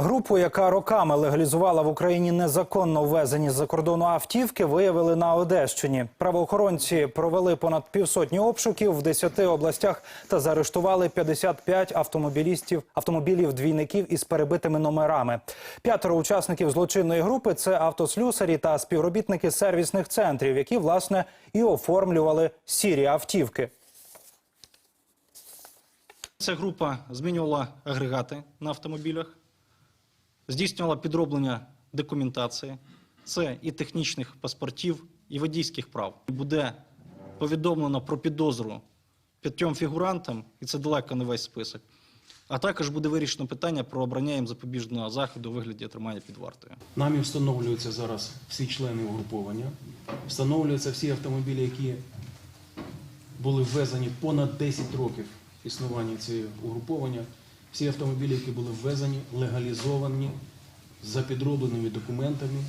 Групу, яка роками легалізувала в Україні незаконно ввезені з-за кордону автівки, виявили на Одещині. Правоохоронці провели понад півсотні обшуків в 10 областях та заарештували 55 автомобілістів, автомобілів двійників із перебитими номерами. П'ятеро учасників злочинної групи це автослюсарі та співробітники сервісних центрів, які власне і оформлювали сірі автівки. Ця група змінювала агрегати на автомобілях, здійснювала підроблення документації, це і технічних паспортів, і водійських прав. Буде повідомлено про підозру п'ятьом фігурантам, і це далеко не весь список. А також буде вирішено питання про обрання їм запобіжного заходу у вигляді тримання під вартою. Нами встановлюються зараз всі члени угруповання, встановлюються всі автомобілі, які були ввезені понад 10 років існування цього угруповання. Всі автомобілі, які були ввезені, легалізовані за підробленими документами